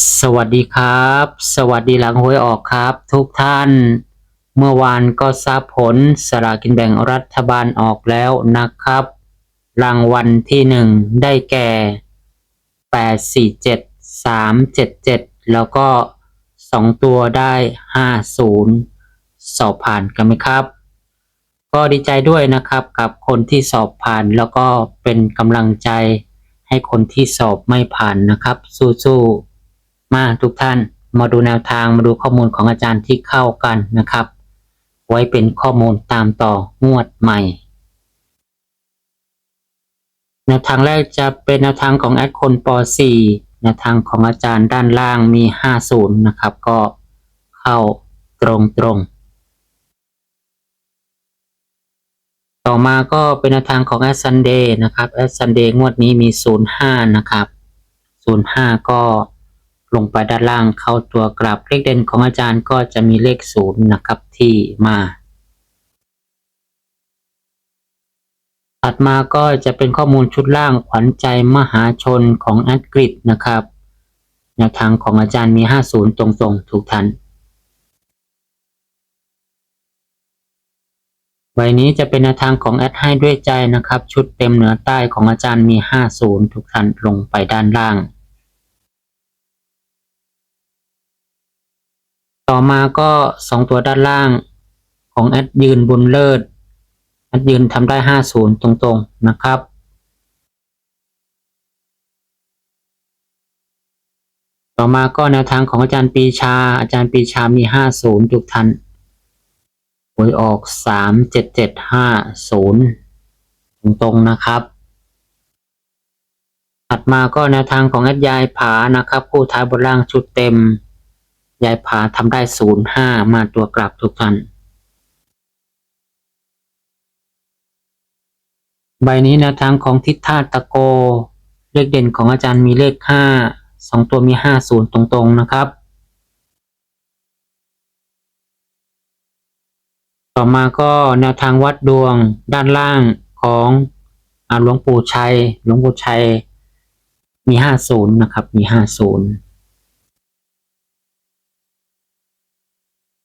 สวัสดีครับ สวัสดีหลังหวยออกครับ ทุกท่าน เมื่อวานก็ทราบผลสลากินแบ่งรัฐบาลออกแล้วนะครับ รางวัลที่หนึ่งได้แก่ 8 4 7 3 7 7 แล้วก็สองตัวได้ 50 สอบผ่านกันไหมครับ ก็ดีใจด้วยนะครับกับคนที่สอบผ่านแล้วก็เป็นกำลังใจให้คนที่สอบไม่ผ่านนะครับ สู้ๆ มาทุกท่านมาดูแนวทางมาดูข้อมูลของอาจารย์ที่เข้ากันนะครับ ไว้เป็นข้อมูลตามต่องวดใหม่ แนวทางแรกจะเป็นแนวทางของแอดคนป .4 แนวทางของอาจารย์ด้านล่างมี 50 นะครับ ก็เข้าตรงตรงต่อมาก็เป็นแนวทางของแอดซันเดย์นะครับแอดซันเดย์งวดนี้มี 05 นะครับ 05 ก็ ลงไปด้านล่างเข้าตัวกลับเลขเด่นของอาจารย์ก็จะมีเลขศูนย์นะครับที่มาถัดมาก็จะเป็นข้อมูลชุดล่างขวัญใจมหาชนของแอดกริดนะครับแนวทางของอาจารย์มี 50 ตรงๆ ถูกทัน ใบนี้จะเป็นแนวทางของแอดให้ด้วยใจนะครับ ชุดเต็มเหนือใต้ของอาจารย์มี 50ทุกท่านลงไปด้านล่าง ต่อมาก็สองตัวด้านล่างของแอดยืนบุญเลิศแอดยืนทำได้ห้าศูนย์ตรงๆนะครับ ต่อมาก็แนวทางของอาจารย์ปีชา อาจารย์ปีชามีห้าศูนย์ทุกท่านหวยออกสามเจ็ดเจ็ดห้าศูนย์ตรงๆนะครับถัดมาก็แนวทางของแอดยายผานะครับ คู่ท้ายบนล่างชุดเต็ม ยายผาทำได้ศูนย์ห้ามาตัวกลับทุกท่าน ใบนี้แนวทางของทิศธาตุตะโก เลขเด่นของอาจารย์มีเลขห้าสองตัวมีห้าศูนย์ตรงๆนะครับ ต่อมาก็แนวทางวัดดวงด้านล่างของอาหลวงปู่ชัย หลวงปู่ชัยมีห้าศูนย์นะครับ มีห้าศูนย์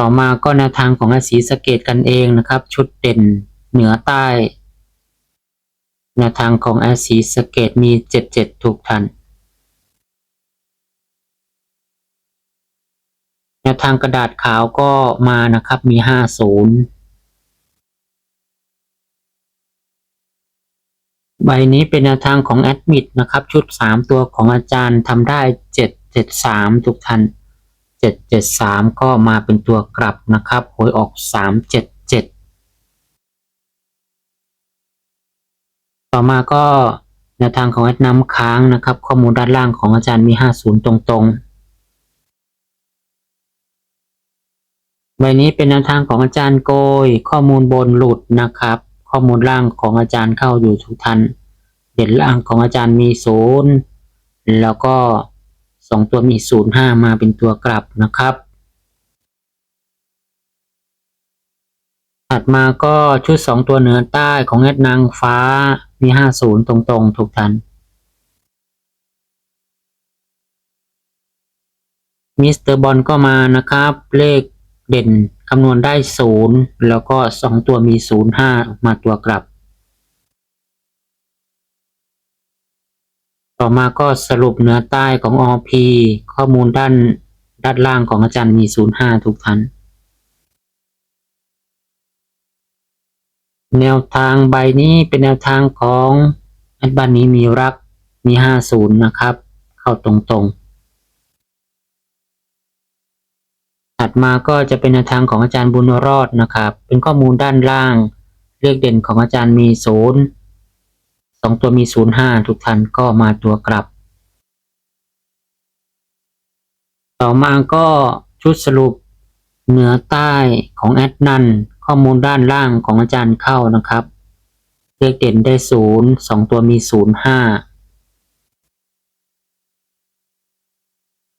ต่อมาก็แนวทางของอาศีสะเกตกันเองนะครับ ชุดเด่นเหนือใต้ แนวทางของอาศีสะเกตมีเจ็ดเจ็ดถูกทัน แนวทางกระดาษขาวก็มานะครับมีห้าศูนย์ใบนี้เป็นแนวทางของแอดมิดนะครับ ชุดสามตัวของอาจารย์ทำได้เจ็ดเจ็ดสามทุกท่าน เจ็ดเจ็ดสามก็มาเป็นตัวกลับนะครับหวยออกสามเจ็ดเจ็ดต่อมาก็แนวทางของแอดน้ำค้างนะครับ ข้อมูลด้านล่างของอาจารย์มีห้าศูนย์ตรงๆ ใบนี้เป็นแนวทางของอาจารย์โกย ข้อมูลบนหลุดนะครับ ข้อมูลล่างของอาจารย์เข้าอยู่ทุกท่านเด่นล่างของอาจารย์มีศูนย์แล้วก็ สองตัวมีศูนย์ห้ามาเป็นตัวกลับนะครับ ถัดมาก็ชุดสองตัวเหนือใต้ของแอดนางฟ้ามีห้าศูนย์ตรงๆทุกท่านมิสเตอร์บอลก็มานะครับ เลขเด่นคำนวณได้ศูนย์แล้วก็สองตัวมีศูนย์ห้ามาตัวกลับ ต่อมาก็สรุปเนื้อใต้ของ OP ข้อมูลด้านด้านล่างของอาจารย์มีศูนย์ห้าทุกท่าน แนวทางใบนี้เป็นแนวทางของแอดบ้านนี้มีรักมีห้าศูนย์นะครับ เข้าตรงๆ ถัดมาก็จะเป็นแนวทางของอาจารย์บุญรอดนะครับ เป็นข้อมูลด้านล่าง เลขเด่นของอาจารย์มีศูนย์ สองตัวมีศูนย์ห้าทุกท่านก็มาตัวกลับ ต่อมาก็ชุดสรุปเหนือใต้ของแอดนันข้อมูลด้านล่างของอาจารย์เข้านะครับ เลขเด่นได้ศูนย์สองตัวมีศูนย์ห้า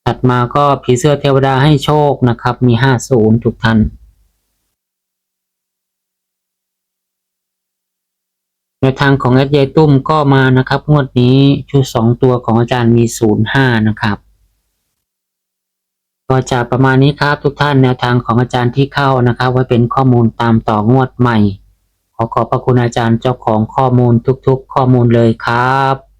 ถัดมาก็ผีเสื้อเทวดาให้โชคนะครับ มีห้าศูนย์ทุกท่าน ในทางของแอดยายตุ้มก็มานะครับงวดนี้ชุดสองตัวของอาจารย์มีศูนย์ห้านะครับ ก็จะประมาณนี้ครับทุกท่านแนวทางของอาจารย์ที่เข้านะครับ ไว้เป็นข้อมูลตามต่องวดใหม่ ขอขอบพระคุณอาจารย์เจ้าของข้อมูลทุกๆ ข้อมูลเลยครับ